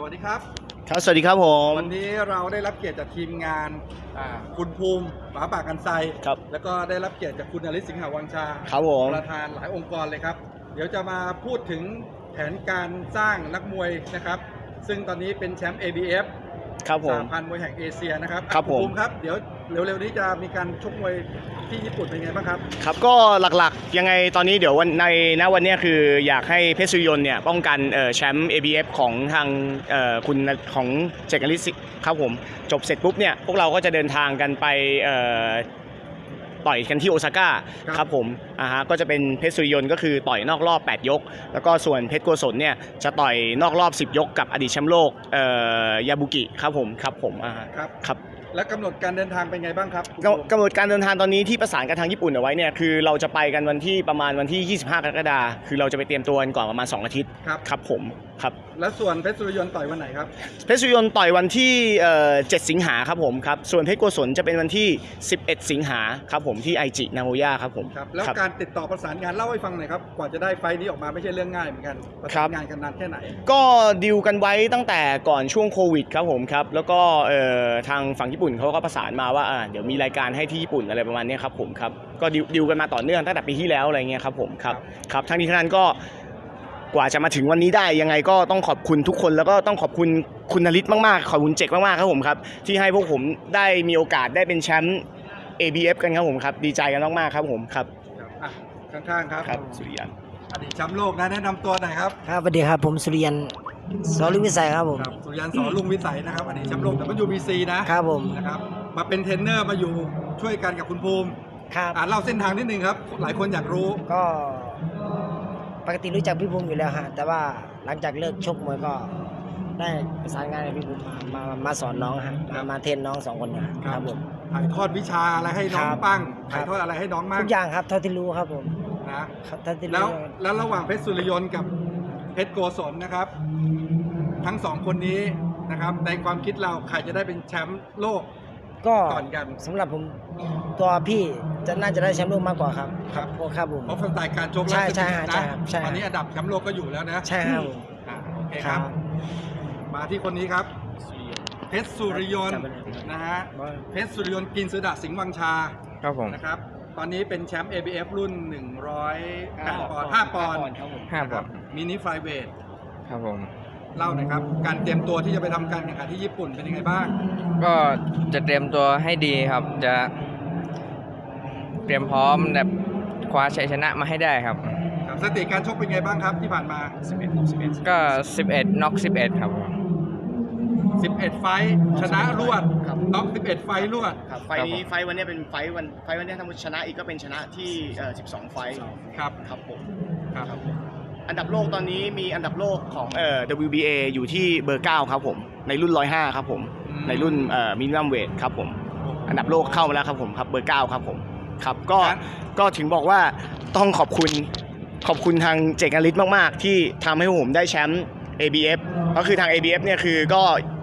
สวัสดีครับ ครับ สวัสดีครับผม วันนี้เราได้รับเกียรติจากทีมงานอ่าคุณภูมิป๋าปากกันไซครับ แล้วก็ได้รับเกียรติจากคุณอลิศสิงหาวังชาครับผม ประธานหลายองค์กรเลยครับ เดี๋ยวจะมาพูดถึงแผนการสร้างนักมวยนะครับ ซึ่งตอนนี้เป็นแชมป์ ABF ครับผมสหพันธ์มวยแห่งเอเชียนะครับครับผม ณภูมิครับ เดี๋ยวเร็วๆนี้จะมีการชกมวย ที่ญี่ปุ่นเป็นไงบ้างครับ ครับก็หลักๆยังไงตอนนี้เดี๋ยววันในณวันเนี้ยคืออยากให้เพชรสุริยนต์เนี่ยป้องกันเอ่อแชมป์ ABF ของทางเอ่อคุณของเจกอลิสครับผมจบเสร็จปุ๊บเนี่ยพวกเราก็จะเดินทางกันไปเอ่อต่อยกันที่โอซาก้าครับครับผม อ่าฮะก็จะเป็นเพชรสุริยนต์ก็คือต่อยนอกรอบ 8 ยก แล้วก็ส่วนเพชรโกศลเนี่ยจะต่อยนอกรอบ 10 ยก กับอดีตแชมป์โลกเอ่อยาบุกิครับผมครับผมอ่าฮะครับ ครับและกำหนดการเดินทางเป็นไงบ้างครับคุณกำภูมิกำหนดการเดินทางตอนนี้ที่ประสานกับทางญี่ปุ่นเอาไว้เนี่ยคือเราจะไปกันวันที่ประมาณวันที่ 25 กรกฎาคมคือเราจะไปเตรียมตัวกันก่อนประมาณ 2 อาทิตย์ครับ ครับผมครับ และส่วนเพชรสุริยนต์ต่อยวันไหนครับ เพชรสุริยนต์ต่อยวันที่เอ่อ7สิงหาครับผมครับ ส่วนเพชรโกศลจะเป็นวันที่ 11 สิงหาครับผมที่ไอจินาโงย่าครับผมครับแล้วการติดต่อประสานงานเล่าให้ฟังหน่อยครับกว่าจะได้ไฟล์นี้ออกมาไม่ใช่เรื่องง่ายเหมือนกันประครัสานบงานกันนานแค่ไหน ก็ดิวกันไว้ตั้งแต่ก่อนช่วงโควิดครับผมครับ แล้วก็เอ่อทางฝั่งญี่ปุ่นเขาก็ประสานมาว่าอ่าเดี๋ยวมีรายการให้ที่ญี่ปุ่นอะไรประมาณเนี้ยครับผมครับก็ดิวดิวกันมาต่อเนื่องตั้งแต่ปีที่แล้วอะไรเงี้ยครับผมครับครับทั้งนี้ทั้งนั้นก็กว่าจะมาถึงวันนี้ได้ยังไงก็ต้องขอบคุณทุกคนแล้วก็ต้องขอบคุณคุณนฤทธิ์มากๆขอบคุณเจกมากๆครับผมครับที่ให้พวกผมได้มีโอกาสได้เป็นแชมป์ ABF กันครับผมครับดีใจกันมากๆครับผมครับครับ อะข้างๆครับครับสุริยันอดีตแชมป์โลกนะแนะนำตัวหน่อยครับครับสวัสดีครับผมสุริยันสอลุงวิสัยครับผมครับสุริยันสอนลุงวิสัยนะครับอดีตแชมป์โลก WBC นะครับผมนะครับมาเป็นเทรนเนอร์มาอยู่ช่วยกันกับคุณภูมิครับอ่าเล่าเส้นทางนิดนึงครับ หลายคนอยากรู้ ก็ ปกติรู้จักพี่ภูมิอยู่แล้วฮะแต่ว่าหลังจากเลิกชกมวยก็ ได้ประสานงานกับพี่ภูมิมามามาสอนน้องฮะครัมาบมาเทรนน้องสองคนนะคครัรับ บผม ถ่ายทอดวิชาอะไรให้น้องครับบ้างครับ ถ่ายทอดอะไรให้น้องบ้างทุกอย่างครับเท่าที่รู้ครับผมนะครับเท่าที่แล้วรู้แล้วระหว่างเพชรสุริยนต์กับเพชรโกศลนะครับ ทั้งสองคนนี้นะครับ ในความคิดเราใครจะได้เป็นแชมป์โลกก็ก่อนกันสำหรับผมตัวพี่จะน่าจะได้แชมป์โลกมากกว่าครับครับ โอ้ครับผม เพราะสไตล์การชกใช่และใช่ฮะสใช่นะครับใช่ตอนนี้อันดับแชมป์โลกก็อยู่แล้วนะใช่ครับผมอ่าโอเคครับมาที่คนนี้ครับ เพชรสุริยนต์จำไม่ได้นะฮะเพชรสุริยนต์กินสุดาสิงห์วังชาครับผมนะครับตอนนี้เป็นแชมป์ ABF รุ่น 108ปอนด์5ปอนด์ครับผมห้าบอทมินิไฟเวทครับผมเล่าหน่อยครับ การเตรียมตัวที่จะไปทำการแข่งขันที่ญี่ปุ่นเป็นยังไงบ้าง ก็จะเตรียมตัวให้ดีครับจะเตรียมพร้อมแบบคว้าชัยชนะมาให้ได้ครับครับสถิติการชกเป็นไงบ้างครับที่ผ่านมาก็ 11น็อก11 ครับผม 11 ไฟท์ชนะรวดน็อก11 ไฟท์รวด ครับไฟล์นี้ไฟล์วันเนี้ยเป็นไฟล์วันไฟล์วันเนี้ยถ้ามุติชนะอีกก็เป็นชนะที่เอ่อ12 ไฟล์ครับ ครับผมครับอันดับโลกตอนนี้มีอันดับโลกของเอ่อ WBA อยู่ที่เบอร์ 9 ครับผม ในรุ่น 105 ครับผม อืม ในรุ่นเอ่อมินิมัมเวทครับผม อันดับโลกเข้ามาแล้วครับผมครับเบอร์ 9 ครับผมครับก็ครับ ก็ถึงบอกว่าต้องขอบคุณขอบคุณทางเจกอลิสมาก ๆ ที่ทำให้ผมได้แชมป์ ABF ก็คือทาง ABF เนี่ยคือก็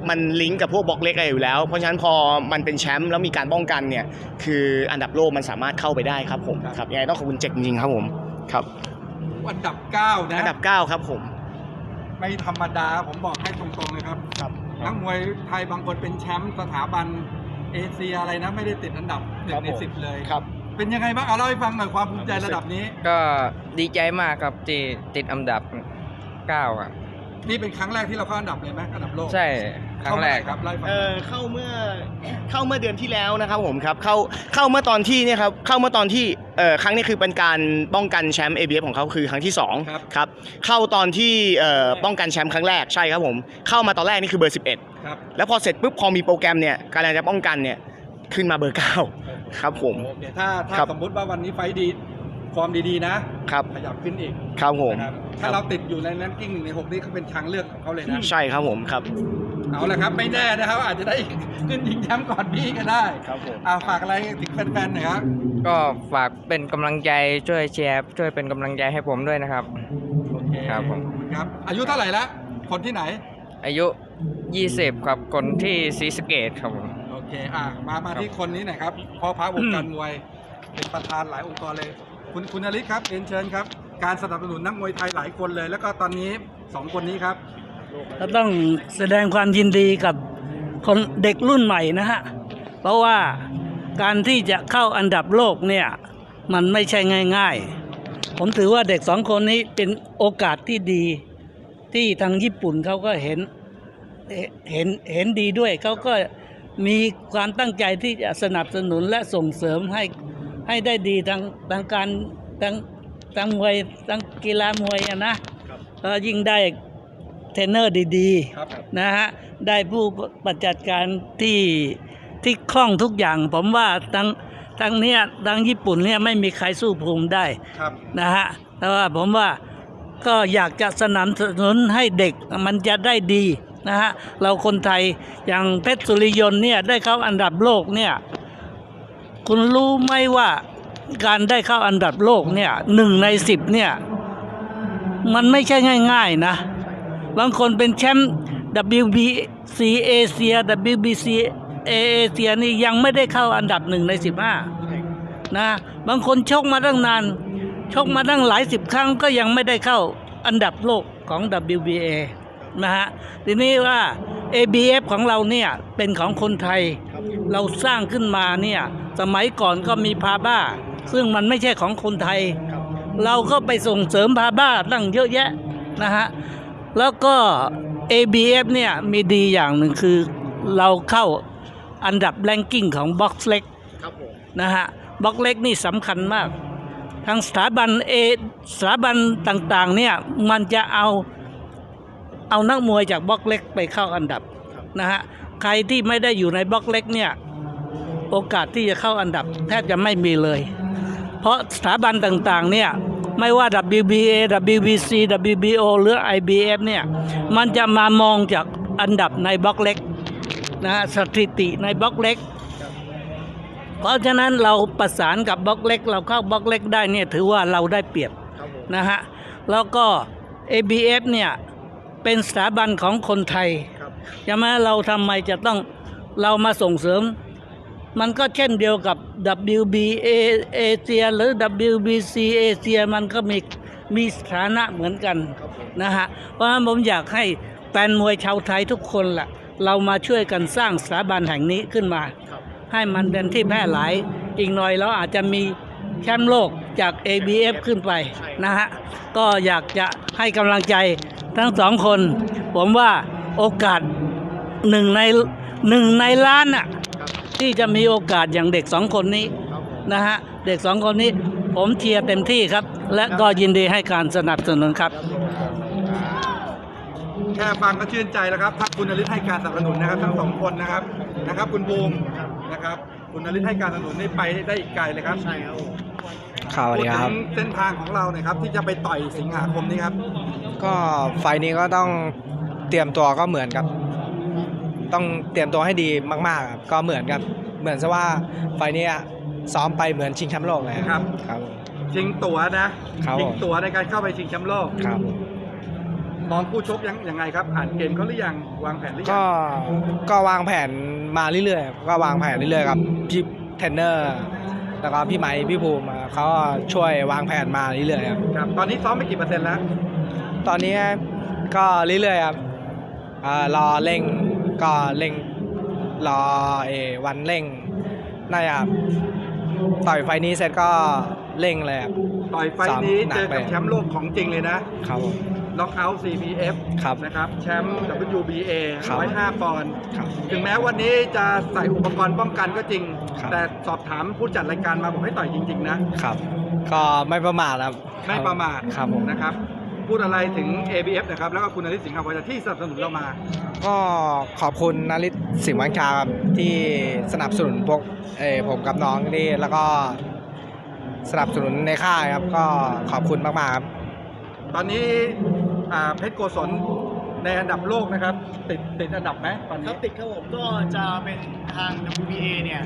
มันลิงก์กับพวกบล็อกเล็กอะไรอยู่แล้ว เพราะฉะนั้นพอมันเป็นแชมป์แล้วมีการป้องกันเนี่ยคืออันดับโลกมันสามารถเข้าไปได้ครับผมครับยังไงต้องขอบคุณเจกจริงๆครับผมครับอันดับ 9 นะอันดับ 9 ครับผม ไม่ธรรมดาผมบอกให้ตรงๆเลยครับครับนักมวยไทยบางคนเป็นแชมป์สถาบันเอเชียอะไรนะ ไม่ได้ติดอันดับหนึ่ครับงในผมสิบเลยครับ เป็นยังไงบ้างเอาเล่าให้ฟังหน่อยความภูมิใจระดับนี้ ก็ดีใจมากครับที่ติดอันดับ9อะนี่เป็นครั้งแรกที่เราเข้าอันดับเลยไหมอันดับโลกใช่ ครั้งแรก เข้าเมื่อไหครับเล่าให้ฟังเอ่อเข้าเมื่อเข้าเมื่อเดือนที่แล้วนะครับผมครับเข้าเข้าเมื่อตอนที่เนี่ยครับเข้าเมื่อตอนที่เอ่อครั้งนี้คือเป็นการป้องกันแชมป์ ABF ของเขาคือครั้งที่สองครับ ครับเข้าตอนที่เอ่อป้องกันแชมป์ครั้งแรกใช่ครับผมเข้ามาตอนแรกนี่คือเบอร์ 11 ครับแล้วพอเสร็จปุ๊บพอมีโปรแกรมเนี่ยการจะป้องกันเนี่ยขึ้นมาเบอร์ 9 ครับผม โอเคถ้าถ้าครับ สมมุติว่าวันนี้ไฟท์ดีฟอร์มดีๆนะครับขยับขึ้นอีกครับผม นะครับถ้าเราติดอยู่ในแรงกิ้งหนึ่งในหกนี่ก็เป็นทางเลือกของเขาเลยนะใช่ครับผมครับ เอาละครับไม่แน่นะครับ อาจจะได้ขึ้นยิงแชมป์ก่อนพี่ก็ได้ครับผมอ่าฝากอะไรถึงแฟนๆหน่อยครับก็ฝากเป็นกำลังใจช่วยแชร์ช่วยเป็นกำลังใจให้ผมด้วยนะครับ โอเคครับผม ขอณครับ อายุเท่าไหร่ละคนที่ไหน อายุ 20 ครับคนที่ศรีสะเกดครับผม โอเค อะมา มาครับ ที่คนนี้หน่อยครับพ่อพระวงการมวย เป็นประธานหลายองค์กรเลย คุณ คุณนฤทธิ์ครับเรียนเชิญครับ การสนับสนุนนักมวยไทยหลายคนเลย แล้วก็ตอนนี้สองคนนี้ครับ ก็ต้องแสดงความยินดีกับคนเด็กรุ่นใหม่นะฮะ เพราะว่าการที่จะเข้าอันดับโลกเนี่ยมันไม่ใช่ง่าย ๆ ผมถือว่าเด็กสองคนนี้เป็นโอกาสที่ดีที่ทางญี่ปุ่นเขาก็เห็นเอ่อเห็นเห็นดีด้วยเขาก็มีความตั้งใจที่จะสนับสนุนและส่งเสริมให้ให้ได้ดีทางทางการทางทางมวยทางกีฬามวยอะนะก็ยิ่งได้ เทรนเนอร์ดีๆครับนะฮะได้ผู้ปฏิบัติการที่ที่คล่องทุกอย่าง ผมว่าทั้งทั้งเนี้ยทั้งญี่ปุ่นเนี่ยไม่มีใครสู้ภูมิได้ครับ นะฮะแต่ว่าผมว่าก็อยากจะสนับสนุนให้เด็กมันจะได้ดีนะฮะเราคนไทยอย่างเพชรสุริยนต์เนี่ยได้เข้าอันดับโลกเนี่ยคุณรู้ไหมว่าการได้เข้าอันดับโลกเนี่ยหนึ่งในสิบเนี่ย มันไม่ใช่ง่าย ๆ นะ บางคนเป็นแชมป์ WBC เอเชีย WBC เอเชียนี่ยังไม่ได้เข้าอันดับหนึ่งในสิบห้านะ บางคนชกมาตั้งนาน ชกมาตั้งหลายสิบครั้งก็ยังไม่ได้เข้าอันดับโลกของ WBA นะฮะ ทีนี้ว่า ABF ของเราเนี่ยเป็นของคนไทย เราสร้างขึ้นมาเนี่ย สมัยก่อนก็มีพาบ้า ซึ่งมันไม่ใช่ของคนไทย เราก็ไปส่งเสริมพาบ้าตั้งเยอะแยะนะฮะ แล้วก็ ABF เนี่ยมีดีอย่างหนึ่งคือเราเข้าอันดับแรงกิ้งของบ็อกซ์เล็กนะฮะบ็อกเล็กนี่สำคัญมาก ทางสถาบันเอสถาบันต่างๆเนี่ยมันจะเอาเอานักมวยจากบล็อกเล็กไปเข้าอันดับนะฮะใครที่ไม่ได้อยู่ในบล็อกเล็กเนี่ยโอกาสที่จะเข้าอันดับแทบจะไม่มีเลย เพราะสถาบันต่างๆเนี่ย ไม่ว่า WBA WBC WBO หรือ IBF เนี่ย มันจะมามองจากอันดับในบล็อกเล็กนะฮะสถิติในบล็อกเล็ก เพราะฉะนั้นเราประสานกับบล็อกเล็ก เราเข้าบล็อกเล็กได้เนี่ยถือว่าเราได้เปรียบนะฮะแล้วก็ ABF เนี่ยเป็นสถาบันของคนไทยใช่ไหมเราทำไมจะต้องเรามาส่งเสริม มันก็เช่นเดียวกับ WBA เอเชียหรือ WBC เอเชียมันก็มีมีสถานะเหมือนกันนะฮะ เพราะฉะนั้นผมอยากให้แฟนมวยชาวไทยทุกคนล่ะ เรามาช่วยกันสร้างสถาบันแห่งนี้ขึ้นมา ให้มันเป็นที่แพร่หลาย อีกหน่อยเราอาจจะมีแชมป์โลกจาก ABF ขึ้นไปนะฮะ ก็อยากจะให้กำลังใจทั้งสองคน ผมว่าโอกาสหนึ่งในหนึ่งในล้านน่ะ ที่จะมีโอกาสอย่างเด็กสองคนนี้นะฮะเด็กสองคนนี้ผมเชียร์เต็มที่ครับ และก็ยินดีให้การสนับสนุนครับ แค่ฟังก็ชื่นใจแล้วครับถ้าคุณนฤทธิ์ให้การสนับสนุนนะครับทั้งสองคนนะครับนะครับ คุณบูมนะครับคุณนฤทธิ์ให้การสนับสนุนนี่ไปได้อีกไกลเลยครับใช่ครับข่าวพูดดีถึครับงเส้นทางของเราหน่อยครับ ที่จะไปต่อยสิงหาคมนี้ครับ ก็ไฟล์นี้ก็ต้องเตรียมตัวก็เหมือนกับ ต้องเตรียมตัวให้ดีมากๆครับก็เหมือนกับเหมือนซะว่าไฟล์นี้ซ้อมไปเหมือนชิงแชมป์โลกเลยครับ ครับ ชิงตั๋วนะครับชิงตั๋วในการเข้าไปชิงแชมป์โลกครับมองผู้ชกยังยังไงครับอ่านเกมเขาหรือยังวางแผนหรือยัก็ก็วางแผนมาเรื่อยๆก็วางแผนเรื่อยๆครับพี่เทรนเนอร์แล้วก็พี่ไม้พี่ภูมิเขาก็ช่วยวางแผนมาเรื่อยๆครับครับ ตอนนี้ซ้อมไปกี่เปอร์เซ็นต์แล้ว ตอนนี้ก็เรื่อยๆครับอ่ารอเร่ง ก็เร่งรอเออวันเร่งน่าจะต่อยไฟล์นี้เสร็จก็เร่งเลยครับ ต่อยไฟท์นี้ซ้อมหนักเจอกับไปแชมป์โลกของจริงเลยนะครับผม น็อกเอาท์ CPF ครับนะครับ แชมป์ WBA ครับ 105ปอนด์ครับ ถึงแม้วันนี้จะใส่อุปกรณ์ป้องกันก็จริง ครับ แต่สอบถามผู้จัดรายการมาบอกให้ต่อยจริง ๆ นะ ครับ ก็ไม่ประมาทครับไม่ประมาทครับผม นะครับ พูดอะไรถึง ABF นะครับ แล้วก็คุณนริศสิงห์คำพอที่สนับสนุนเรามา ก็ขอบคุณนาริศสิงห์วังชาครับที่สนับสนุนพวกเออผมกับน้องนี่แล้วก็สนับสนุนในค่ายครับ ก็ขอบคุณมากๆครับ ตอนนี้อ่าเพชรโกศลในอันดับโลกนะครับ ติดติดอันดับไหมตอนคนี้ รับติดครับผมก็จะเป็นทาง WBA เนี่ย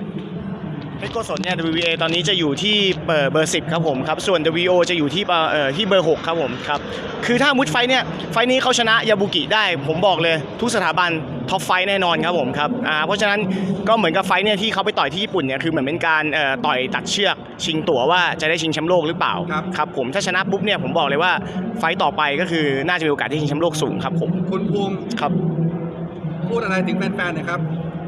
เพชรโกศลเนี่ย WBA ตอนนี้จะอยู่ที่เบอร์เบอร์สิครับผมครับ ส่วน WO จะอยู่ที่เบอร์เอ่อที่เบอร์6ครับผมครับ คือถ้ามุดไฟท์เนี่ย ไฟท์นี้เขาชนะยาบุกิได้ ผมบอกเลยทุกสถาบันท็อปไฟท์แน่นอนครับผมครับ อ่า เพราะฉะนั้นก็เหมือนกับไฟท์เนี่ยที่เขาไปต่อยที่ญี่ปุ่นเนี่ยคือเหมือนเป็นการเอ่อต่อยตัดเชือกชิงตั๋วว่าจะได้ชิงแชมป์โลกหรือเปล่าครับ ครับผมถ้าชนะปุ๊บเนี่ยผมบอกเลยว่าไฟท์ต่อไปก็คือน่าจะมีโอกาสที่ชิงแชมป์โลกสูงครับผมคุณภูมิครับ พูดอะไรถึงแฟนๆหน่อยครับ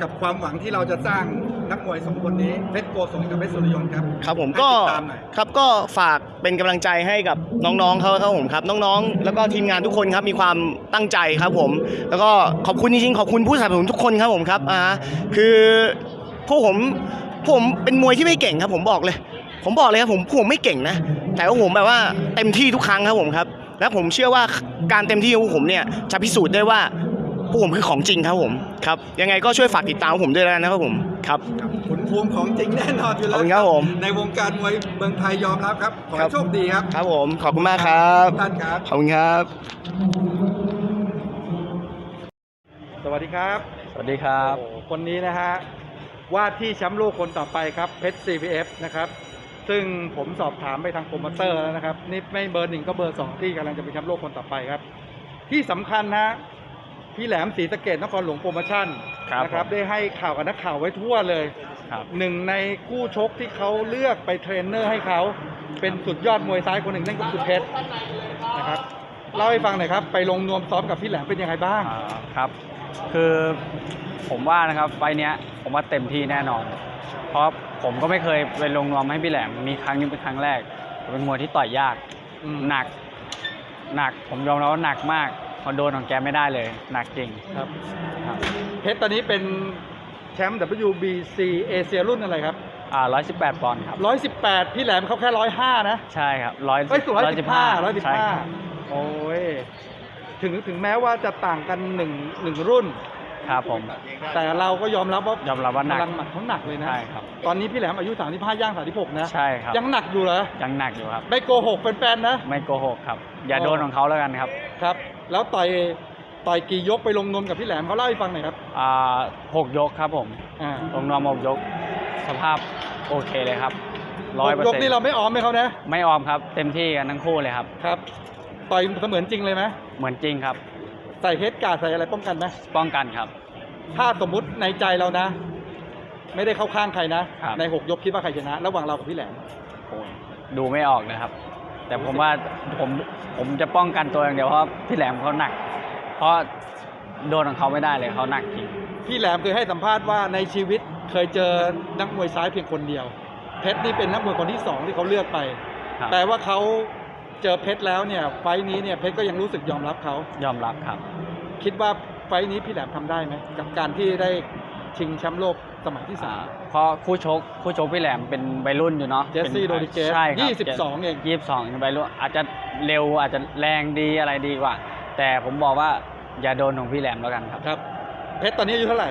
กับความหวังที่เราจะสร้าง นักมวยสองคนนี้เพชรโกศลกับเพชรสุริยนต์ครับครับผมให้ก็ติดตามหน่อย ครับก็ฝากเป็นกำลังใจให้กับน้องๆเขาครับผมครับน้องๆ แล้วก็ทีมงานทุกคนครับมีความตั้งใจครับผม แล้วก็ขอบคุณจริงๆขอบคุณผู้สนับสนุนทุกคนครับผมครับอ่าคือพวกผมพวกผมเป็นมวยที่ไม่เก่งครับ ผมบอกเลย ผมบอกเลยครับผมพวกผมไม่เก่งนะ แต่ว่าผมแบบว่าเต็มที่ทุกครั้งครับผมครับ และผมเชื่อว่าการเต็มที่ของพวกผมเนี่ยจะพิสูจน์ได้ว่า พวกผมคือของจริงครับผมครับยังไงก็ช่วยฝากติดตามพวกผมด้วยแล้วกันนะครับผมครับคุณภูมิของจริงแน่นอนอยู่ขแล้อบวคุณครับผม ในวงการมวยเมืองไทยยอมรับครับขอครัให้บโชคดีครับครับผมขอบคุณมากครับทุกท่านครับ ขอบคุณครับ สวัสดีครับสวัสดีครับ โอ้โหคนนี้นะฮะว่าที่แชมป์โลกคนต่อไปครับเพชร CPF นะครับ ซึ่งผมสอบถามไปทางโปรโมเตอร์แล้วนะครับ นี่ไม่เบอร์หนึ่งก็เบอร์สองที่กำลังจะเป็นแชมป์โลกคนต่อไปครับ ที่สำคัญนะ พี่แหลมศรีสะเกดนครหลวงโปรโมชั่นครับนะครับ ผมได้ให้ข่าวกับนักข่าวไว้ทั่วเลย ครับ หนึ่งในคู่ชกที่เขาเลือกไปเทรนเนอร์ให้เขา เป็นสุดยอดมวยซ้ายคนหนึ่งนั่นก็คือเพชรนะครับเล่าให้ฟังหน่อยครับ ไปลงนวมซ้อมกับพี่แหลมเป็นยังไงบ้าง อ่าครับ คือผมว่านะครับไฟล์เนี้ยผมว่าเต็มที่แน่นอน เพราะผมก็ไม่เคยไปลงนวมให้พี่แหลม มีครั้งนี้เป็นครั้งแรกเป็นมวยที่ต่อยยาก อืม หนัก หนัก ผมยอมรับว่าหนักมาก พอโดนของแกไม่ได้เลย หนักจริงครับ ครับเพชรตอนนี้เป็นแชมป์ WBC เอเชียรุ่นอะไรครับอ่าร้อยสิบแปดปอนด์ครับ118พี่แหลมเขาแค่105นะ ใช่ครับร้อยเฮ้ยสูง115ใช่ครับ115โอ้ยถึงถึงแม้ว่าจะต่างกันหนึ่งหนึ่งรุ่น ครับผม แต่เราก็ยอมรับว่ายอมรับว่าหนักพลังหมัดเขาหนักเลยนะ ใช่ครับ ตอนนี้พี่แหลมอายุ35ย่าง36นะ ใช่ครับ ยังหนักอยู่เหรอ ยังหนักอยู่ครับ ไม่โกหกแฟนๆนะ ไม่โกหกครับ อย่าโดนของเขาแล้วกันครับ ครับ แล้วต่อยต่อยกี่ยกไปลงนวมกับพี่แหลมเขาเล่าให้ฟังหน่อยครับอ่าหกยกครับผมอ่าลงนวมหกยก สภาพโอเคเลยครับร้อยเปอร์ยกเซ็นต์นี่เราไม่ออมให้เขานะไม่ออมครับ เต็มที่กันทั้งคู่เลยครับ ครับ ต่อยเสมือนจริงเลยไหมเหมือนจริงครับ ใส่เฮดการ์ดใส่อะไรป้องกันไหมป้องกันครับ ถ้าสมมุติในใจเรานะ ไม่ได้เข้าข้างใครนะครับ ในหกยกคิดว่าใครชนะ ระหว่างเรากับพี่แหลมโอ้ยดูไม่ออกนะครับ แต่ผมว่าผมผมจะป้องกันตัวอย่างเดียวเพราะพี่แหลมเขาหนัก เพราะโดนของเขาไม่ได้เลยเขาหนักจริงพี่แหลมเคยให้สัมภาษณ์ว่าในชีวิตเคยเจอนักมวยซ้ายเพียงคนเดียว เพชรนี่เป็นนักมวยคนที่สองที่เขาเลือกไป ครับแต่ว่าเขาเจอเพชรแล้วเนี่ย ไฟท์นี้เนี่ยเพชรก็ยังรู้สึกยอมรับเขา ยอมรับครับ คิดว่าไฟท์นี้พี่แหลมทำได้ไหมกับการที่ได้ชิงแชมป์โลก สมัยที่สาม เพราะคู่ชกคู่ชกพี่แหลมเป็นวัยรุ่นอยู่เนาะเจสซี่ป็นโรดิเกสใช่ครับยี่สิบสองเอง ยี่สิบสองวัยรุ่นอาจจะเร็วอาจจะแรงดีอะไรดีกว่า แต่ผมบอกว่าอย่าโดนของพี่แหลมแล้วกันครับ ครับ เพชรตอนนี้อายุเท่าไหร่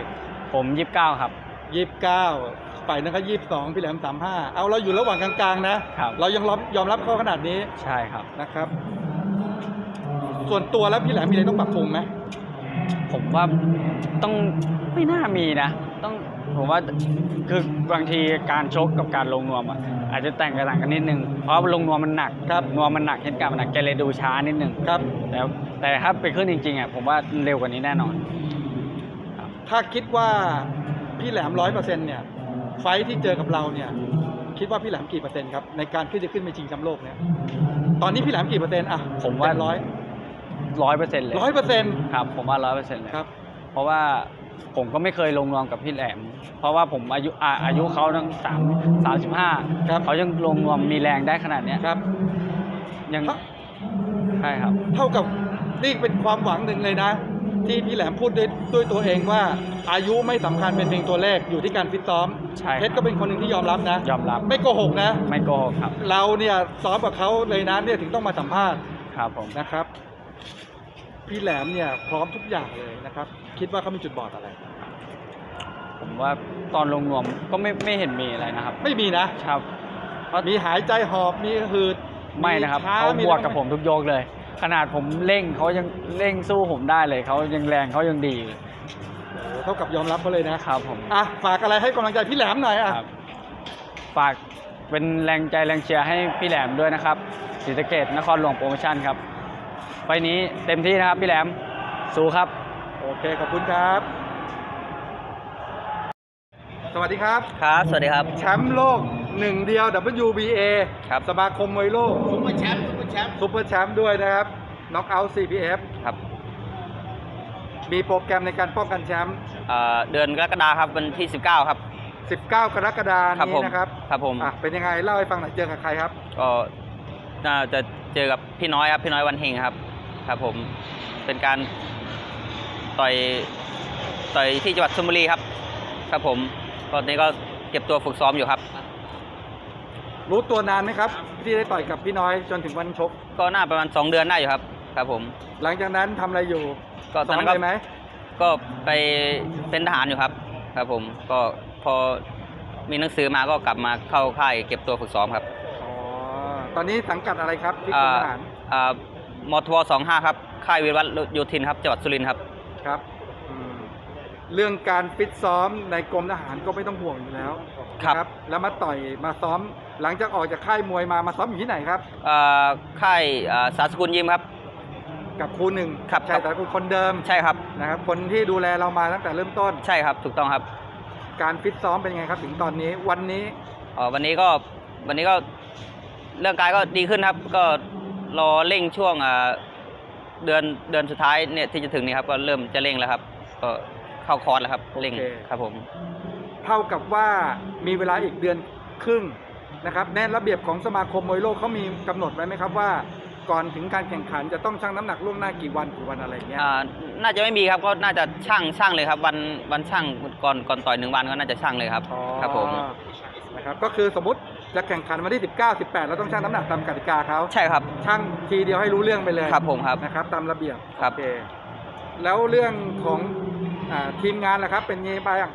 ผมยี่สิบเก้าครับ ยี่สิบเก้าฝ่ายนั้นก็ยี่สิบสองพี่แหลมสามห้าเอาเราอยู่ระหว่างกลางๆนะ ครับ เรายังรับยอมรับเขาขนาดนี้ใช่ครับ นะครับ ส่วนตัวแล้วพี่แหลมมีอะไรต้องปรับปรุงไหมผมว่าต้องไม่น่ามีนะต้อง ผมว่าคือบางทีการชกกับการลงนวมอะอาจจะแต่งกันต่างกันนิดนึงเพราะลงนวมมันหนักครับนวมมันหนักเช่นกันมันหนักแกเลยดูช้านิดนึงครับแต่แต่ถ้าไปขึ้นจริงๆอะผมว่าเร็วกว่านี้แน่นอน ถ้าคิดว่าพี่แหลมร้อยเปอร์เซ็นต์เนี่ยไฟท์ที่เจอกับเราเนี่ยคิดว่าพี่แหลมกี่เปอร์เซ็นต์ครับในการที่จะขึ้นไปชิงแชมป์โลกเนี่ยตอนนี้พี่แหลมกี่เปอร์เซ็นต์อะผมว่าร้อยร้อยเปอร์เซ็นต์เลยร้อยเปอร์เซ็นต์ครับผมว่าร้อยเปอร์เซ็นต์เลยครับเพราะว่า ผมก็ไม่เคยลงนวมกับพี่แหลม เพราะว่าผมอายุอ่าอายุเขาตั้งสามสามสิบห้าครับ เขายังลงนวมมีแรงได้ขนาดเนี้ยครับ ยังครับใช่ครับ เท่ากับนี่เป็นความหวังหนึ่งเลยนะ ที่พี่แหลมพูดด้วยด้วยตัวเองว่า อายุไม่สำคัญเป็นเพียงตัวเลขอยู่ที่การฟิตซ้อมใช่ครับ เพชรก็เป็นคนหนึ่งที่ยอมรับนะ ยอมรับไม่โกหกนะ ไม่โกหกครับ เราเนี่ยซ้อมกับเขาเลยนะเนี่ยถึงต้องมาสัมภาษณ์ครับผม นะครับ พี่แหลมเนี่ยพร้อมทุกอย่างเลยนะครับ คิดว่าเขามีจุดบอดอะไร ผมว่าตอนลงนวมก็ไม่ไม่เห็นมีอะไรนะครับไม่มีนะ ครับเพราะมีหายใจหอบมีหืดไม่นะครับช้เขาบวกอะกับไรผมทุกโยกเลย ขนาดผมเร่งเขายังเร่งสู้ผมได้เลยเขายังแรงเขายังดีเลยโอ้โหเท่ากับยอมรับเขาเลยนะ ครับผมอะฝากอะไรให้กำลังใจพี่แหลมหน่อยอะ ครับฝากเป็นแรงใจแรงเชียร์ให้พี่แหลมด้วยนะครับศรีสะเกดนครหลวงโปรโมชั่นครับไฟล์นี้เต็มที่นะครับพี่แหลม สู้ครับ โอเค ขอบคุณครับ สวัสดีครับ ครับ สวัสดีครับ แชมป์โลกหนึ่งเดียว WBA ครับ สมาคมมวยโลกซุปเปอร์แชมป์ซุปเปอร์แชมป์ซุปเปอร์แชมป์ด้วยนะครับน็อกเอาท์ CPF ครับ มีโปรแกรมในการป้องกันแชมป์เอ่อเดือนกรกฎาครับวันที่ 19 ครับ 19 กรกฎาครับนี้ผมนะครับครับผมอะเป็นยังไงเล่าให้ฟังหน่อยเจอกับใครครับ ก็น่าจะเจอกับพี่น้อยครับ พี่น้อยวันเฮงครับ ครับผมเป็นการต่อยต่อยที่จังหวัดชลบุรีครับ ครับผมตอนนี้ก็เก็บตัวฝึกซ้อมอยู่ครับ รู้ตัวนานไหมครับ ที่ได้ต่อยกับพี่น้อยจนถึงวันชก ก็น่าประมาณ 2 เดือนได้อยู่ครับ ครับผม หลังจากนั้นทำอะไรอยู่ก็ตซ้ออนมนั้นเลก็ยไหมก็ไปเป็นทหารอยู่ครับ ครับผมก็พอมีหนังสือมาก็กลับมาเข้าค่ายเก็บตัวฝึกซ้อมครับ อ๋อตอนนี้สังกัดอะไรครับที่กรมทหารอ่า มทวสองห้าครับ ค่ายวิวัฒน์โยธินครับ จังหวัดสุรินทร์ครับ ครับอืมเรื่องการฟิตซ้อมในกรมทหารก็ไม่ต้องห่วงอยู่แล้วครับนะแล้วมาต่อยมาซ้อม หลังจากออกจากค่ายมวยมามาซ้อมอยู่ที่ไหนครับอ่าค่ายอ่าสาสกุลยิมครับ กับครูหนึ่งครับใช่แต่คุณคนเดิมใช่ครับ นะครับคนที่ดูแลเรามาตั้งแต่เริ่มต้น ใช่ครับ ถูกต้องครับการฟิตซ้อมเป็นยังไงครับ ถึงตอนนี้วันนี้อ๋อวันนี้ก็วันนี้ก็เรื่องกายก็ดีขึ้นครับ ก็ รอเร่งช่วงอ่าเดือนเดือนสุดท้ายเนี่ยที่จะถึงนี้ครับก็เริ่มจะเร่งแล้วครับ ก็เข้าคอร์สแล้วครับเร่งโอเคครับผม เท่ากับว่ามีเวลาอีกเดือนครึ่งนะครับแน่ระเบียบของสมาคมมวยโลกเขามีกำหนดไว้ไหมครับว่าก่อนถึงการแข่งขันจะต้องชั่งน้ำหนักล่วงหน้ากี่วันกี่วันอะไรอย่างเงี้ยอ่าน่าจะไม่มีครับก็น่าจะช่างช่างเลยครับ วันวันช่างก่อนก่อนต่อยหนึ่งวันก็น่าจะช่างเลยครับอ๋อครับผมนะครับก็คือสมมติ จะแข่งขันวันที่ 19 18 เราต้องชั่งน้ำหนักตามกติกาเขาใช่ครับ ชั่งทีเดียวให้รู้เรื่องไปเลยครับผมครับ นะครับ ตามระเบียบครับ โอเคแล้วเรื่องของอาทีมงานล่ะครับ เป็นยังไงบ้าง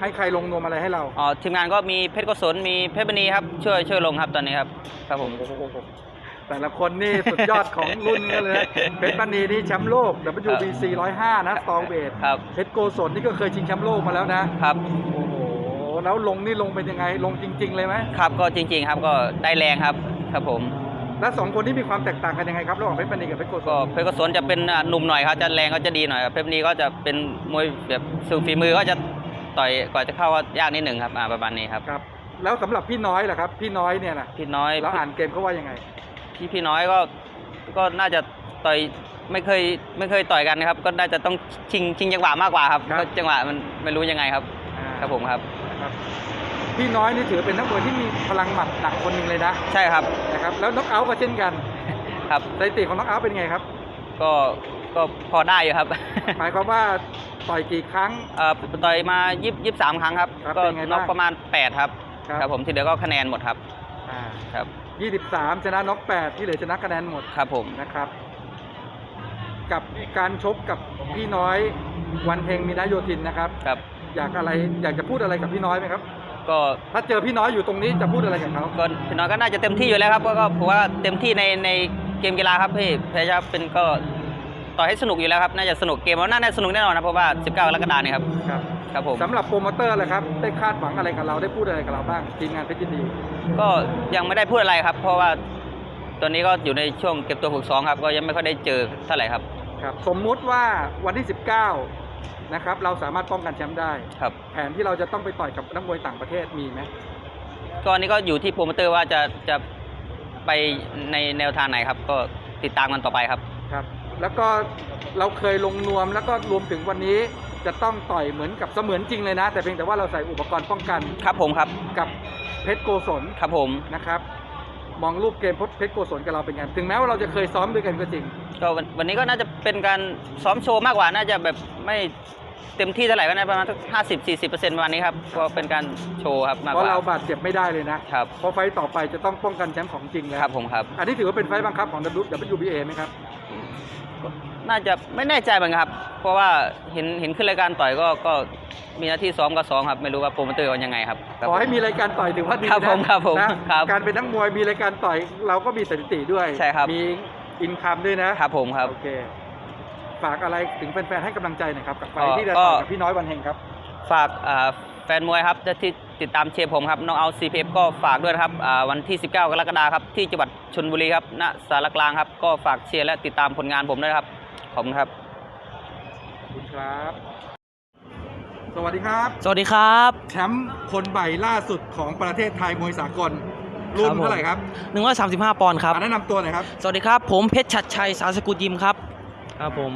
ให้ใครลงนวมอะไรให้เราอ๋อทีมงานก็มีเพชรกศลมีเพชรบณีครับช่วยช่วยลงครับตอนนี้ครับครับผมโอ้โหแต่ละคนนี่สุดยอดของรุ่นกันเลยนะเพชรปณีนี่แชมป์โลก WBC 105 นะสตองเวทครับ เพชรโกศลนี่ก็เคยชิงแชมป์โลกมาแล้วนะครับโอ้โห แล้วลงนี่ลงเป็นยังไงลงจริง ๆ เลยไหมครับก็จริง ๆ ครับก็ได้แรงครับครับผม แล้วสองคนนี้มีความแตกต่างกันยังไงครับระหว่างเพชรปณีกับเพชรโกศก็ลเพชรกศลจะเป็นอ่าหนุ่มหน่อยครับจะแรงก็จะดีหน่อยครับเพชรบณีก็จะเป็นมวยแบบสูงฝีมือก็จะต่อยกว่าจะเข้าก็ยากนิดหนึ่งครับอ่าประมาณนี้ครับครับ แล้วสำหรับพี่น้อยล่ะครับ พี่น้อยเนี่ยนะพี่น้อยเราอ่านเกมเขาว่ายังไง พี่พี่น้อยก็ก็น่าจะต่อยไม่เคยไม่เคยต่อยกันนะครับ ก็น่าจะต้องชิงชิงจังหวะมากกว่าครับครับ ก็จังหวะมันไม่รู้ยังไงครับ อ่าครับผมครับ ครับพี่น้อยนี่ถือเป็นนักมวยที่มีพลังหมัดหนักคนหนึ่งเลยนะใช่ครับ นะครับ แล้วน็อกเอาท์ก็เช่นกันครับ สถิติของน็อกเอาท์เป็นไงครับ ก็ก็พอได้อยู่ครับ หมายความว่าต่อยกี่ครั้ง เอ่อต่อยมายี่สิบสามครั้งครับ ครับก็เป็นไงบ้างน็อกประมาณแปดครับครับ ครับผมที่เหลือก็คะแนนหมดครับอ่าครับ23 ชนะน็อก8ที่เหลือชนะคะแนนหมดครับผมนะครับ กับการชกกับพี่น้อยวันเพ็งมีนาโยธินนะครับ ครับ อยากอะไรอยากจะพูดอะไรกับพี่น้อยไหมครับ ก็ถ้าเจอพี่น้อยอยู่ตรงนี้จะพูดอะไรกับเขาก็พี่น้อยก็น่าจะเต็มที่อยู่แล้วครับก็ก็ผมว่าเต็มที่ในในเกมกีฬาครับพี่พยายามเป็นก็ต่อให้สนุกอยู่แล้วครับน่าจะสนุกเกมแล้วน่าจะสนุกแน่นอนนะเพราะว่า 19กรกฎาคมนี่ครับครับครับผมสำหรับโปรโมเตอร์เลยครับได้คาดหวังอะไรกับเราได้พูดอะไรกับเราบ้างทีมงานเพชรยินดี ก็ยังไม่ได้พูดอะไรครับ เพราะว่าตอนนี้ก็อยู่ในช่วงเก็บตัวฝึกซ้อมครับ ก็ยังไม่ค่อยได้เจอเท่าไหร่ครับครับ สมมุติว่าวันที่ 19 นะครับเราสามารถป้องกันแชมป์ได้ ครับ แผนที่เราจะต้องไปต่อยกับนักมวยต่างประเทศมีไหมก็อันนี้ก็อยู่ที่โปรโมเตอร์ว่าจะจะไปในแนวทางไหนครับ ก็ติดตามกันต่อไปครับ ครับ แล้วก็เราเคยลงนวมแล้วก็รวมถึงวันนี้จะต้องต่อยเหมือนกับเสมือนจริงเลยนะ แต่เพียงแต่ว่าเราใส่อุปกรณ์ป้องกันครับผมครับ กับเพชรโกศลครับผมนะครับ มองรูปเกมเพชรโกศลกับเราเป็นไงถึงแม้ว่าเราจะเคยซ้อมด้วยกันก็จริง ก็วันวันนี้ก็น่าจะเป็นการซ้อมโชว์มากกว่าน่าจะแบบไม่เต็มที่เท่าไหร่ก็น่าประมาณสักห้าสิบสี่สิบเปอร์เซ็นต์ประมาณนี้ครับก็เป็นการโชว์ครับมากเพกราะว่า เราบาดเจ็บไม่ได้เลยนะครับ เพราะไฟต์ต่อไปจะต้องป้องกันแชมป์ของจริงแล้วครับผมครับ อันนี้ถือว่าเป็นไฟต์บังคับของ WBA ไหมครับ น่าจะไม่แน่ใจเหมือนกันครับ เพราะว่าเห็นเห็นขึ้นรายการต่อยก็ก็มีหน้าที่ซ้อมก็ซ้อมครับ ไม่รู้ว่าโปรโมเตอร์ว่ายังไงครับครับขอให้ผมมีรายการต่อยถือว่าดีครับผมนะครับผมนะครับการเป็นนักมวยมีรายการต่อยเราก็มีสถิติด้วยใช่ครับมีอินคัมด้วยนะครับผมครับโอเคฝากอะไรถึงแฟนๆให้กำลังใจหน่อยครับกับไฟก็ต์ที่จะก็ต่อยกับพี่น้อยวันเฮงครับ ฝากอ่าแฟนมวยครับที่ติดตามเชียร์ผมครับน้องเอาซีพีก็ฝากด้วยนะครับอ่าวันที่ 19 กรกฎาคมครับที่จังหวัดชลบุรีครับณสารกลางครับ ก็ฝากเชียร์และติดตามผลงานผมด้วยนะครับ ขอบคุณครับ ขอบคุณครับ สวัสดีครับ สวัสดีครับ แชมป์คนใหม่ล่าสุดของประเทศไทยมวยสากลรุ่นครับผมเท่าไหร่ครับ135ปอนด์ครับอะแนะนำตัวหน่อยครับ สวัสดีครับ ผมเพชรชัดชัยสารสกุลยิมครับ ครับผม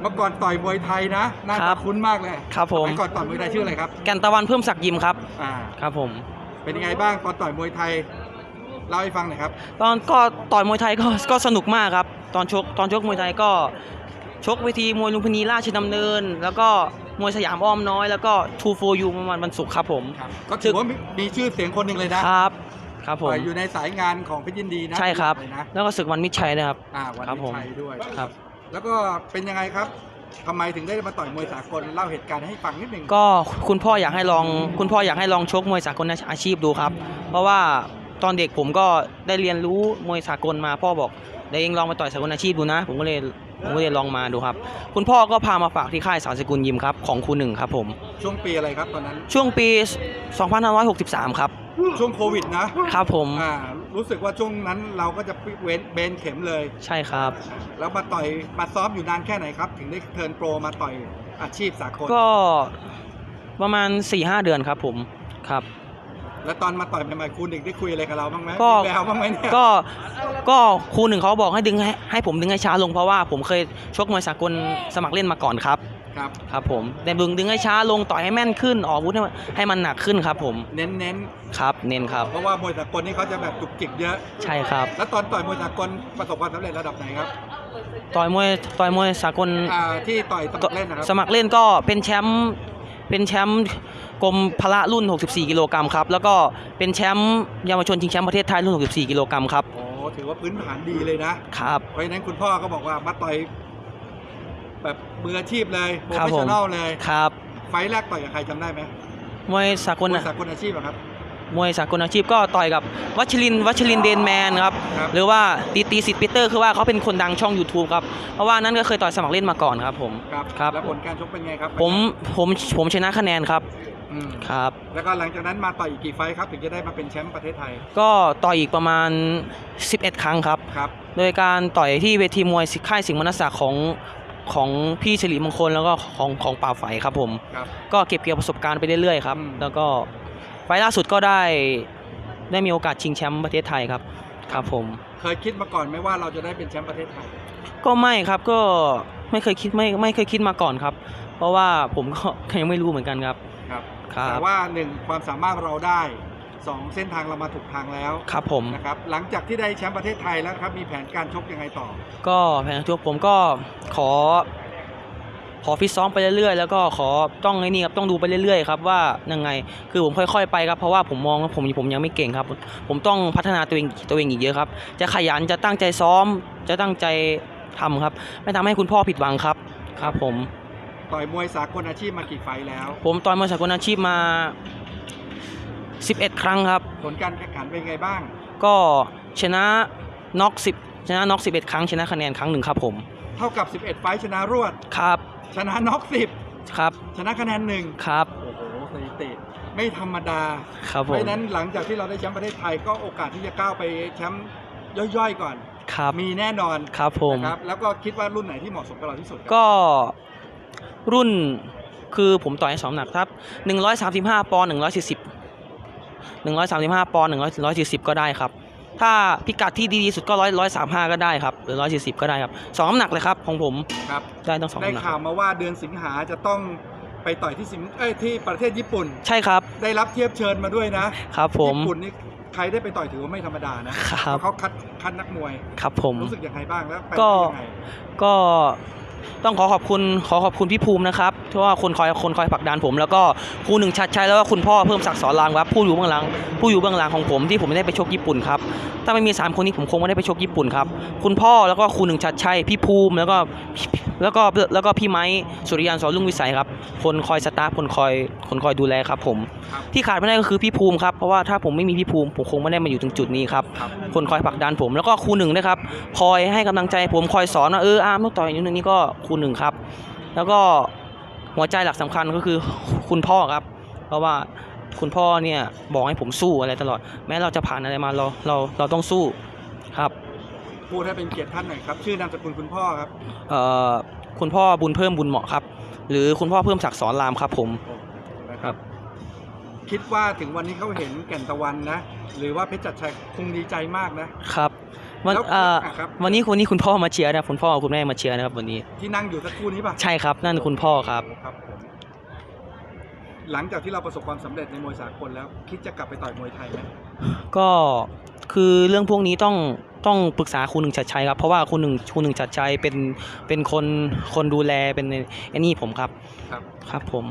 เมื่อก่อนต่อยมวยไทยนะ น่าครัจะบคุ้นมากเลย ครับผมสยก่อนต่อยมวยไทยชื่ออะไรครับแกันตะวันเพิ่มศักดิ์ยิมครับ อ่า ครับผม เป็นยังไงบ้างตอนต่อยมวยไทยเล่าให้ฟังหน่อยครับ ตอนก็ต่อยมวยไทยก็ก็สนุกมากครับ ตอนชกตอนชกมวยไทยก็ ชกเวทีมวยลุมพินีราชดำเนิน แล้วก็มวยสยามอ้อมน้อย แล้วก็ทูโฟยูประมาณวันศุกร์ครับผมก็ถือว่ามีมีชื่อเสียงคนหนึ่งเลยนะ ครับ ครับผมต่อยอยู่ในสายงานของเพชรยินดีนะใช่ครับเลยนะแล้วก็ศึกวันมิตรชัยนะครับ อ่าวันครับผมิม ชัยด้วย ครับ แล้วก็เป็นยังไงครับทำไมถึงได้มาต่อยมวยสากลเล่าเหตุการณ์ให้ฟังนิดหนึ่งก็คุณพ่ออยากให้ลองคุณพ่ออยากให้ลองชกมวยสากลอาชีพดูครับ เพราะว่าตอนเด็กผมก็ได้เรียนรู้มวยสากลมาพ่อบอกเดี๋ยวเองลองมาต่อยสากลอาชีพดูนะ ผมก็เลย ผมก็เลยลองมาดูครับ คุณพ่อก็พามาฝากที่ค่ายสารสกุลยิมครับของครูหนึ่งครับผม ช่วงปีอะไรครับตอนนั้น ช่วงปี 2563 ครับ ช่วงโควิดนะครับผม อ่ารู้สึกว่าช่วงนั้นเราก็จะเว้นเบนเข็มเลย ใช่ครับ แล้วมาต่อยมาซ้อมอยู่นานแค่ไหนครับ ถึงได้เทิร์นโปรมาต่อยอาชีพสากลก็ประมาณ4-5เดือนครับผมครับ แล้วตอนมาต่อยใหม่ๆคุณหนึ่งได้คุยอะไรกับเราบ้างไหมก็ มีแววบ้างไหมเนี่ยก็ก็ครูหนึ่งเขาบอกให้ดึงให้ให้ผมดึงให้ช้าลงเพราะว่าผมเคยชกมวยสากลสมัครเล่นมาก่อนครับ ครับ ครับผมแต่ดึงดึงให้ช้าลงต่อยให้แม่นขึ้นออกอาวุธให้มันให้มันหนักขึ้นครับ ผมเน้นเน้นครับ เน้นครับ ๆ เพราะว่ามวยสากลนี่เขาจะแบบจุกจิกเยอะ ใช่ครับ แล้วตอนต่อยมวยสากลประสบความสำเร็จระดับไหนครับต่อยมวยต่อยมวยสากลอ่าที่ต่อยสมัครเล่นนะครับสมัครเล่นก็เป็นแชมป์เป็นแชมป์ กรมพละรุ่น 64 กิโลกรัมครับ แล้วก็เป็นแชมป์เยาวชนชิงแชมป์ประเทศไทยรุ่น 64 กิโลกรัมครับโอ้ถือว่าพื้นฐานดีเลยนะครับ เพราะฉะนั้นคุณพ่อก็บอกว่ามาต่อยแบบมืออาชีพเลยโปรครับเฟชผมชั่นอลเลย ครับ ไฟล์แรกต่อยกับใครจำได้ไหมมวยสากลมวยนะสากลอาชีพอะครับ มวยสากลอาชีพก็ต่อยกับวัชรินทร์วัชรินทร์เดนแมนครับ ครับ หรือว่าตีตีสิทธิ์ปีเตอร์คือว่าเขาเป็นคนดังช่อง YouTube ครับ เพราะว่านั้นก็เคยต่อยสมัครเล่นมาก่อนครับผม ครับ ครับ แล้วผลการชกเป็นไงครับผมผมผมชนะคะแนนครับ อืมครับ แล้วก็หลังจากนั้นมาต่อยอีกกี่ไฟล์ครับถึงจะได้มาเป็นแชมป์ประเทศไทยก็ต่อยอีกประมาณ 11 ครั้งครับ ครับ โดยการต่อยที่เวทีมวยค่ายสิงห์มนัสสาของของพี่สิริมงคลแล้วก็ของของป่าไฝครับผม ครับ ก็เก็บเกี่ยวประสบการณ์ไปเรื่อยๆครับ อืม แล้วก็ไฟล์ล่าสุดก็ได้ได้มีโอกาสชิงแชมป์ประเทศไทยครับครับผม เคยคิดมาก่อนไหมว่าเราจะได้เป็นแชมป์ประเทศไทย ก็ไม่ครับก็ไม่เคยคิดไม่ไม่เคยคิดมาก่อนครับ เพราะว่าผมก็ ยังไม่รู้เหมือนกันครับ ครับครับ แต่ว่าหนึ่งความสามารถเราได้สองเส้นทางเรามาถูกทางแล้วครับผมนะครับหลังจากที่ได้แชมป์ประเทศไทยแล้วครับมีแผนการชกยังไงต่อ ก็แผนทุกผมก็ขอ ขอฟิตซ้อมไปเรื่อยๆ แล้วก็ขอต้องไอ้นี่ครับต้องดูไปเรื่อยๆครับว่ายังไงคือผมค่อย ๆ ไปครับเพราะว่าผมมองว่าผมผมยังไม่เก่งครับ ผมต้องพัฒนาตัวเองตัวเองอีกเยอะครับ จะขยันจะตั้งใจซ้อม จะตั้งใจทำครับ ไม่ทำให้คุณพ่อผิดหวังครับครับผม ต่อยมวยสากลอาชีพมากี่ไฟล์แล้ว ผมต่อยมวยสากลอาชีพมา 11 ครั้งครับ ผลการแข่งขันเป็นไงบ้าง ก็ชนะน็อก10ชนะน็อก11 ครั้งชนะคะแนนครั้งหนึ่งครับผมเท่ากับ 11 ไฟล์ชนะรวด ครับชนะน็อกครับ10 ชนะคะแนนหนึ่งครับโอ้โหสถิติไม่ธรรมดา ครับเพผราะมฉะนั้นหลังจากที่เราได้แชมป์ประเทศไทยก็โอกาสที่จะก้าวไปแชมป์ย่อยๆก่อน ครับมีแน่นอนครับผม นะครับแล้วก็คิดว่ารุ่นไหนที่เหมาะสมกับเราที่สุดครับก็ รุ่นคือผมต่อยให้สองหนักครับ135ปอนด์140 135ปอนด์140ก็ได้ครับ ถ้าพิกัดที่ดีๆสุดก็100 135ก็ได้ครับ หรือ140ก็ได้ครับสองน้ำหนักเลยครับของผมครับได้ต้องสองได้น้ำหนักข่าวมาว่าเดือนสิงหาจะต้องไปต่อยที่สิงเอ้ยที่ประเทศญี่ปุ่น ใช่ครับ ได้รับเทียบเชิญมาด้วยนะครับผมญี่ปุ่นนี่ใครได้ไปต่อยถือว่าไม่ธรรมดานะครับเพราะเขาคัดคัดนักมวย ครับผมรู้สึกยังไงบ้างแล้วไปก็ได้ยังไงก็ ต้องขอขอบคุณขอขอบคุณพี่ภูมินะครับที่ว่าคนคอยคนคอยผลักดันผม แล้วก็ครูหนึ่งชัดชัยแล้วก็คุณพ่อเพิ่มศักดิ์สอนรางครับผู้อยู่เบื้องหลัง ผู้อยู่เบื้องหลังของผมที่ผมไม่ได้ไปชกญี่ปุ่นครับถ้าไม่มีสามคนนี้ผมคงไม่ได้ไปชกญี่ปุ่นครับคุณพ่อแล้วก็ครูหนึ่งชัดชัยพี่ภูมิแล้วก็แล้วก็แล้วก็พี่ไม้สุริยันสอนลุงวิสัยครับคนคอยสตาฟคนคอยคนคอยดูแลครับผมครับที่ขาดไม่ได้ก็คือพี่ภูมิครับเพราะว่าถ้าผมไม่มีพี่ภูมิผมคงไม่ได้มาอยู่ถึงจุดนี้ครับครับคนคอยผลักดันผมแล้วก็ครูหนึ่งนะครับคอยให้กำลังใจผมคอยสอนว่าเอออาร์มต้องต่อยอย่างนี้นี่ก็ครูหนึ่งครับ แล้วก็หัวใจหลักสำคัญก็คือคุณพ่อครับราะว่าคุณพ่อเนี่ยบอกให้ผมสู้อะไรตลอด แม้เราจะผ่านอะไรมาเราเราเราต้องสู้ครับพูดให้เป็นเกียรติท่านหน่อยครับ ชื่อนามสกุลคุณพ่อครับเอ่อคุณพ่อบุญเพิ่มบุญเหมาะครับ หรือคุณพ่อเพิ่มศักดิ์สอนรามครับผมนะครับ คิดว่าถึงวันนี้เขาเห็นแก่นตะวันนะ หรือว่าเพชรจัดชัยคงดีใจมากนะครับ วันแล้วเอ่ออะครับ วันนี้วันนี้คุณพ่อมาเชียร์นะคุณพ่อกับคุณแม่มาเชียร์นะครับวันนี้ ที่นั่งอยู่สักครู่นี้ป่ะใช่ครับนั่นคุณพ่อครับ ครับผมหลังจากที่เราประสบความสำเร็จในมวยสากลแล้ว คิดจะกลับไปต่อยมวยไทยไหมก็คือเรื่องพวกนี้ต้องต้องปรึกษาครูหนึ่งชัดชัยครับ เพราะว่าครูหนึ่งครูหนึ่งชัดชัยเป็นเป็นคนคนดูแลเป็นไอ้นี่ผมครับครับ ครับผม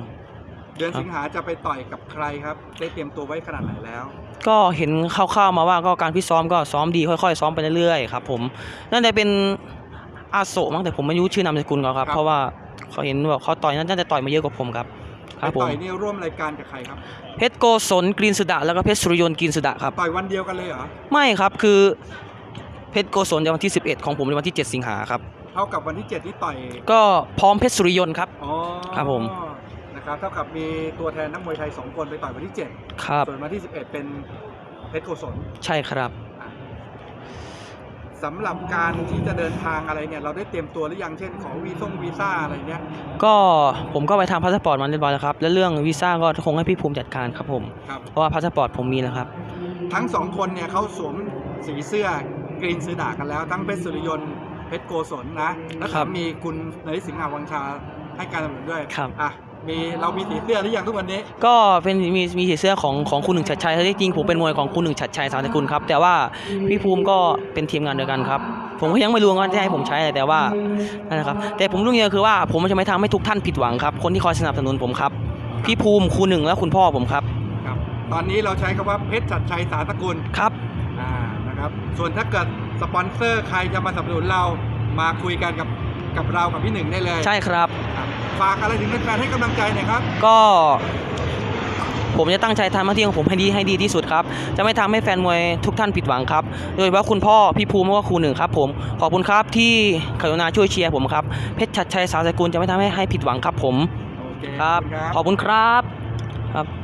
เดือนครับสิงหาจะไปต่อยกับใครครับ ได้เตรียมตัวไว้ขนาดไหนแล้ว ก็เห็นคร่าวๆมาว่าก็การพิตซ้อมก็ซ้อมดีค่อยๆ ซ้อมไปเรื่อยๆครับผมน่าจะเป็นอาโซมั้งแต่ผมไม่รู้ชื่อนามสกุลเขาครับ ครับ เพราะว่าเขาเห็นว่าเขาต่อยน่าจะต่อยมาเยอะกว่าผมครับคไปรับผมต่อยนี่ร่วมรายการกับใครครับ เพชรโกศลกรีนสุดะแล้วก็เพชรสุริยนต์กรีนสุดะครับ ต่อยวันเดียวกันเลยเหรอ ไม่ครับคือเพชรโกศลในวันที่ 11 ของผมในวันที่ 7 สิงหาครับ เท่ากับวันที่เจ็ดที่ต่อย ก็พร้อมเพชรสุริยนต์ครับ อ๋อครับผม นะครับเท่ากับมีตัวแทนนักมวยไทยสองคนไปต่อยวันที่เจ็ดครับ ส่วนวันที่สิบเอ็ดเป็นเพชรโกศลใช่ครับสำหรับการที่จะเดินทางอะไรเนี่ย เราได้เตรียมตัวหรือยังเช่นขอวีซ่งวีซ่าอะไรเนี้ยก็ผมก็ไปทำพาสปอร์ตมาเรียบร้อยแล้วครับ แล้วเรื่องวีซ่าก็คงให้พี่ภูมิจัดการครับผม ครับ เพราะว่าพาสปอร์ตผมมีแล้วครับ ทั้งสองคนเนี่ยเขาสวมสีเสื้อกรีนซื้อดากันแล้ว ทั้งเพชรสุริยนต์เพชรโกศลนะ แล้วครัก็บมีคุณนริสิงห์อาวังชาให้การสนับสนุนด้วยครับอะ มีเรามีสีเสื้อหรือยังทุกวันนี้ ก็เป็นมีมีสีเสื้อของของคุณหนึ่งชัดชัยที่จริงผมเป็นมวยของคุณหนึ่งชัดชัยสารสกุลครับ แต่ว่าพี่ภูมิก็เป็นทีมงานเดียวกันครับ ผมก็ยังไม่รู้ว่าจะให้ผมใช้อะไรแต่ว่านั่นนะครับ แต่ผมรู้อย่างเดียวคือว่าผมจะไม่ทำให้ทุกท่านผิดหวังครับ คนที่คอยสนับสนุนผมครับ พี่ภูมิครูหนึ่งและคุณพ่อผมครับครับ ตอนนี้เราใช้คำว่าเพชรจัดชัยสารตระกูลครับอ่านะครับ ส่วนถ้าเกิดสปอนเซอร์ใครจะมาสนับสนุนเรามาคุยกันกับ กับเรากับพี่หนึ่งได้เลยใช่ครับครับ ฝากอะไรถึงแฟนๆให้กำลังใจหน่อยครับ ก็ผมจะตั้งใจทำหน้าที่ของผมให้ดีให้ดีที่สุดครับ จะไม่ทำให้แฟนมวยทุกท่านผิดหวังครับ โดยเฉพาะคุณพ่อพี่ภูมิและก็ครูหนึ่งครับผม ขอบคุณครับที่กรุณาช่วยเชียร์ผมครับ เพชรชัดชัยสาวสกุลจะไม่ทำให้ให้ผิดหวังครับผมโอเคครับขขออบบคุคุณณครับ ครับ